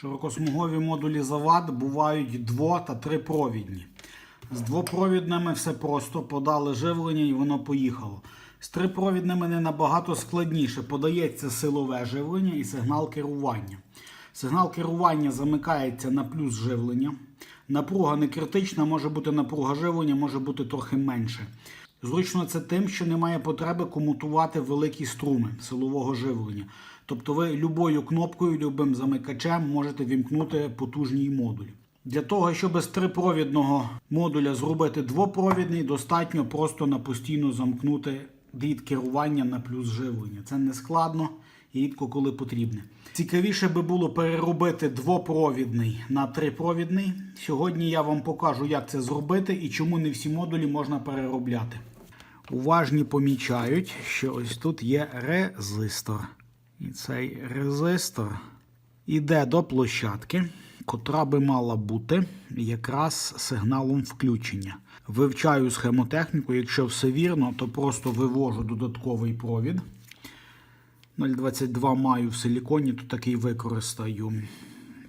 Широкосмугові модулі завад бувають дво- та трипровідні. З двопровідними все просто, подали живлення і воно поїхало. З трипровідними не набагато складніше. Подається силове живлення і сигнал керування. Сигнал керування замикається на плюс живлення. Напруга не критична, може бути напруга живлення, може бути трохи менше. Зручно це тим, що немає потреби комутувати великі струми силового живлення. Тобто ви любою кнопкою, любим замикачем можете вімкнути потужний модуль. Для того, щоб з трипровідного модуля зробити двопровідний, достатньо просто на постійно замкнути дріт керування на плюс живлення. Це не складно і рідко коли потрібне. Цікавіше би було переробити двопровідний на трипровідний. Сьогодні я вам покажу, як це зробити і чому не всі модулі можна переробляти. Уважні помічають, що ось тут є резистор. І цей резистор іде до площадки, котра би мала бути якраз сигналом включення. Вивчаю схемотехніку, якщо все вірно, то просто вивожу додатковий провід. 0,22 маю в силіконі, то такий використаю.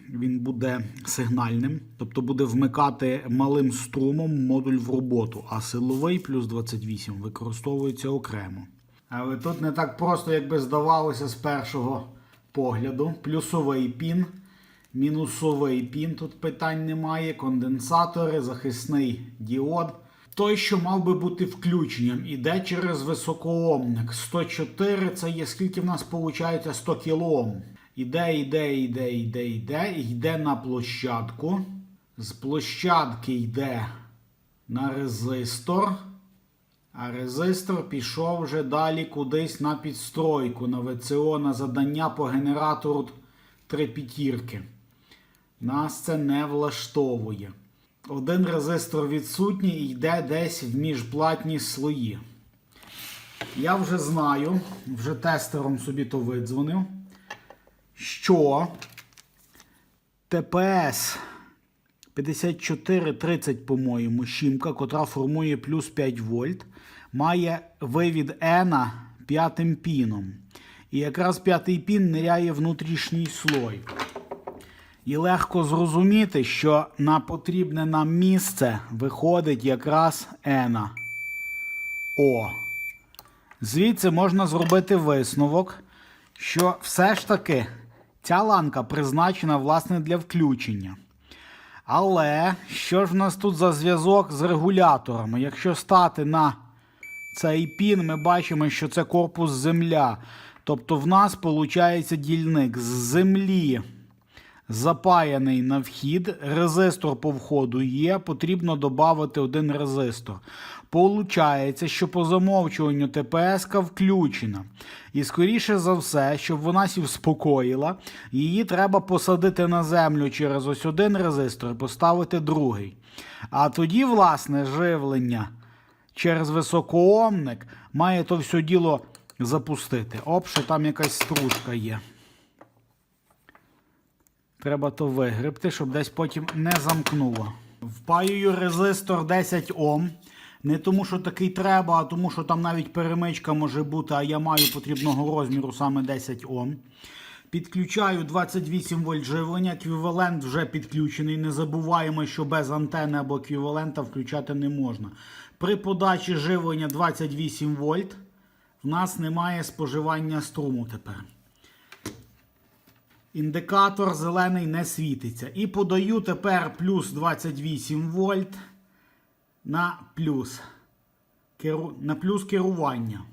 Він буде сигнальним, тобто буде вмикати малим струмом модуль в роботу, а силовий плюс 28 використовується окремо. Але тут не так просто, як би здавалося з першого погляду. Плюсовий пін, мінусовий пін, тут питань немає, конденсатори, захисний діод. Той, що мав би бути включенням, іде через високоомник. 104 це є скільки в нас виходить 100 кОм. Іде, іде, іде, йде, йде, йде на площадку. З площадки йде на резистор. А резистор пішов вже далі кудись на підстройку, на ВЦО, на задання по генератору три п'ятірки. Нас це не влаштовує. Один резистор відсутній і йде десь в міжплатні слої. Я вже знаю, вже тестером собі то видзвонив, що ТПС 5430, по-моєму, щімка, котра формує плюс 5 вольт, має вивід N п'ятим піном. І якраз п'ятий пін ниряє внутрішній слой. І легко зрозуміти, що на потрібне нам місце виходить якраз N. О. Звідси можна зробити висновок, що все ж таки ця ланка призначена власне для включення. Але що ж в нас тут за зв'язок з регуляторами? Якщо стати на цей пін, ми бачимо, що це корпус земля. Тобто в нас виходить дільник з землі запаяний на вхід, резистор по входу є, потрібно додати один резистор. Получається, що по замовчуванню ТПС включена. І скоріше за все, щоб вона сі вспокоїла, її треба посадити на землю через ось один резистор і поставити другий. А тоді, власне, живлення через високоомник має то все діло запустити. Оп, що там якась стружка є. Треба то вигребти, щоб десь потім не замкнуло. Впаюю резистор 10 Ом. Не тому, що такий треба, а тому, що там навіть перемичка може бути, а я маю потрібного розміру саме 10 Ом. Підключаю 28 вольт живлення, еквівалент вже підключений. Не забуваємо, що без антени або еквівалента включати не можна. При подачі живлення 28 вольт в нас немає споживання струму тепер. Індикатор зелений не світиться. І подаю тепер плюс 28 вольт на плюс. Керу... На плюс керування.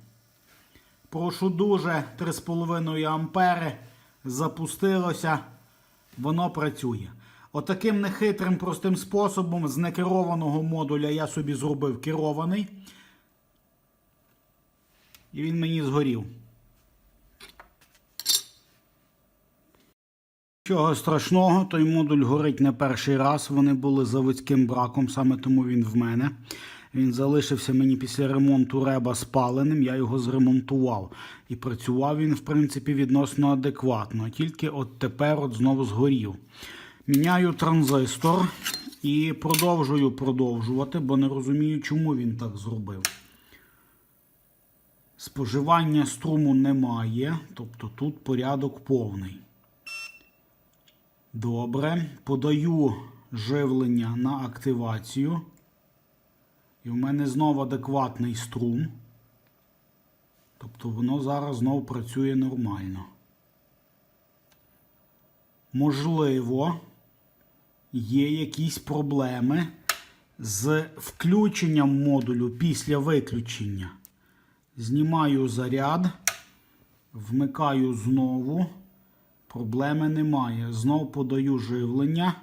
Прошу дуже 3,5 ампери. Запустилося. Воно працює. Отаким нехитрим простим способом з некерованого модуля я собі зробив керований. І він мені згорів. Нічого страшного, той модуль горить не перший раз. Вони були заводським браком, саме тому він в мене. Він залишився мені після ремонту реба спаленим, я його зремонтував. І працював він, в принципі, відносно адекватно. Тільки от тепер от знову згорів. Міняю транзистор і продовжую продовжувати, бо не розумію, чому він так зробив. Споживання струму немає, тобто тут порядок повний. Добре. Подаю живлення на активацію. І в мене знову адекватний струм. Тобто воно зараз знову працює нормально. Можливо, є якісь проблеми з включенням модулю після виключення. Знімаю заряд, вмикаю знову. Проблеми немає. Знову подаю живлення.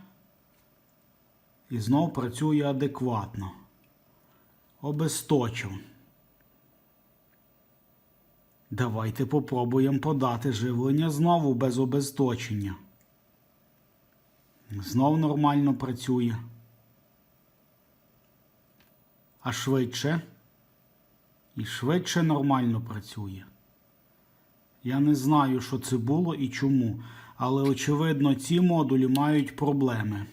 І знову працює адекватно. Обесточив. Давайте попробуємо подати живлення знову без обесточення. Знов нормально працює. А швидше. І швидше нормально працює. Я не знаю, що це було і чому. Але, очевидно, ці модулі мають проблеми.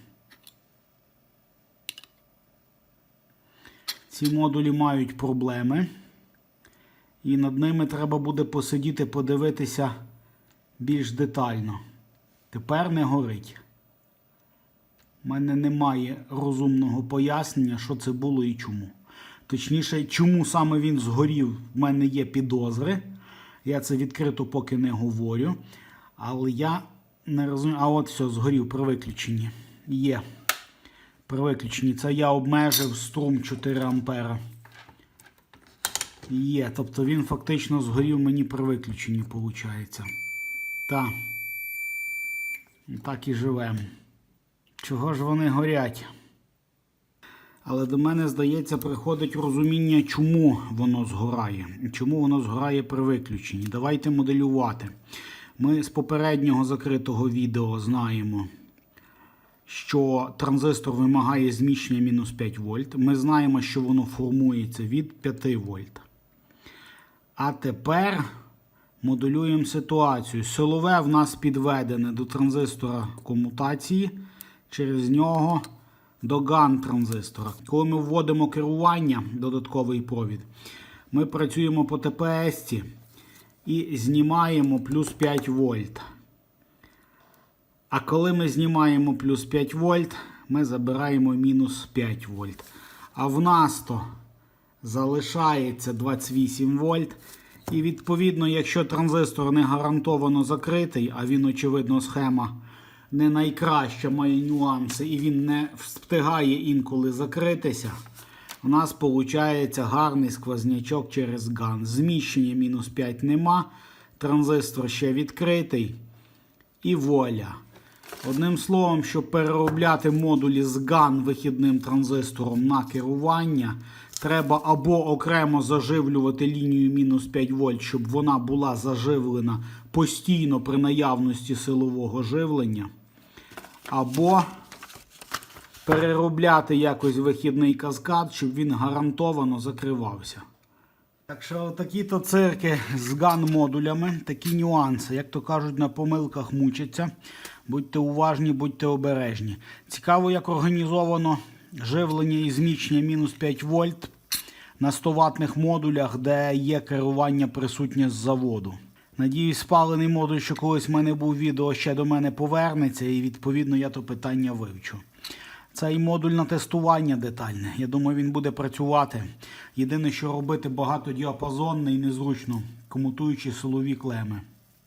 Ці модулі мають проблеми. І над ними треба буде посидіти, подивитися більш детально. Тепер не горить. У мене немає розумного пояснення, що це було і чому. Точніше, чому саме він згорів, в мене є підозри. Я це відкрито поки не говорю. Але я не розумію. А от все, згорів при виключенні. Є. При виключенні. Це я обмежив струм 4 ампера. Є. Тобто він фактично згорів мені при виключенні, виходить. Так. Так і живемо. Чого ж вони горять? Але до мене, здається, приходить розуміння, чому воно згорає. Чому воно згорає при виключенні. Давайте моделювати. Ми з попереднього закритого відео знаємо, що транзистор вимагає зміщення мінус 5 вольт. Ми знаємо, що воно формується від 5 вольт. А тепер моделюємо ситуацію. Силове в нас підведене до транзистора комутації. Через нього до ган транзистора. Коли ми вводимо керування, додатковий провід, ми працюємо по ТПС і знімаємо плюс 5 вольт. А коли ми знімаємо плюс 5 вольт, ми забираємо мінус 5 вольт. А в нас то залишається 28 вольт. І відповідно, якщо транзистор не гарантовано закритий, а він, очевидно, схема не найкраща, має нюанси, і він не встигає інколи закритися, у нас виходить гарний сквознячок через ган. Зміщення мінус 5 нема. Транзистор ще відкритий. І воля. Одним словом, щоб переробляти модулі з GAN вихідним транзистором на керування, треба або окремо заживлювати лінію мінус 5 вольт, щоб вона була заживлена постійно при наявності силового живлення, або переробляти якось вихідний каскад, щоб він гарантовано закривався. Так що такі-то цирки з ган-модулями, такі нюанси, як то кажуть, на помилках мучаться. Будьте уважні, будьте обережні. Цікаво, як організовано живлення і зміщення мінус 5 вольт на 100 ватних модулях, де є керування присутнє з заводу. Надіюсь, спалений модуль, що колись в мене був відео, ще до мене повернеться, і відповідно я то питання вивчу. Цей модуль на тестування детальне. Я думаю, він буде працювати. Єдине, що робити багатодіапазонне і незручно, комутуючи силові клеми.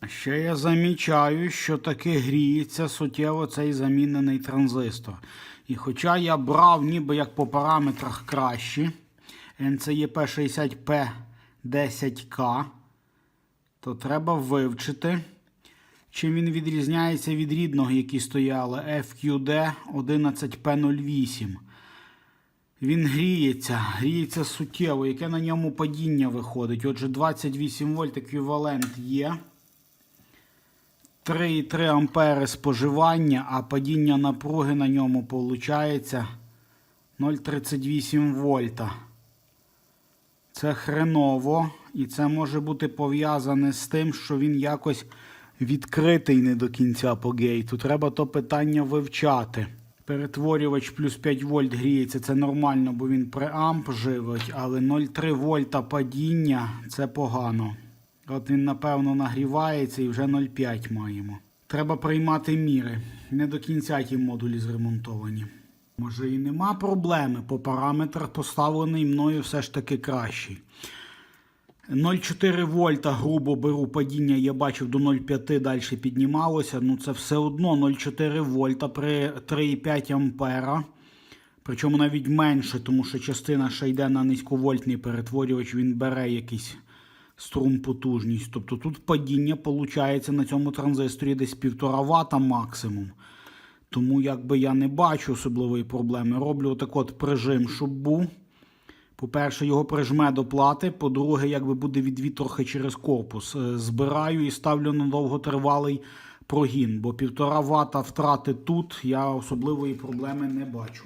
Ще я замічаю, що таки гріється суттєво цей замінений транзистор. І хоча я брав ніби як по параметрах кращі NCEP 60P10K, то треба вивчити. Чим він відрізняється від рідного, які стояли FQD 11P08. Він гріється, гріється суттєво. Яке на ньому падіння виходить? Отже, 28 вольт еквівалент є. 3,3 ампери споживання, а падіння напруги на ньому виходить 0,38 вольта. Це хреново, і це може бути пов'язане з тим, що він якось відкритий не до кінця по гейту. Треба то питання вивчати. Перетворювач плюс 5 вольт гріється, це нормально, бо він преамп живить, але 0,3 вольта падіння це погано. От він, напевно, нагрівається і вже 0,5 маємо. Треба приймати міри. Не до кінця ті модулі зремонтовані. Може і нема проблеми, по параметрах поставлений мною все ж таки кращий. 0,4 вольта грубо беру падіння, я бачив до 0,5 далі піднімалося. Ну це все одно 0,4 вольта при 3,5 ампера. Причому навіть менше, тому що частина ще йде на низьковольтний перетворювач, він бере якийсь струм потужність. Тобто тут падіння виходить на цьому транзисторі десь 1,5 Вт максимум. Тому якби я не бачу особливої проблеми. Роблю отак от прижим, щоб був. По-перше, його прижме до плати. По-друге, якби буде відвід трохи через корпус. Е, Збираю і ставлю на довготривалий прогін, бо півтора вата втрати тут я особливої проблеми не бачу.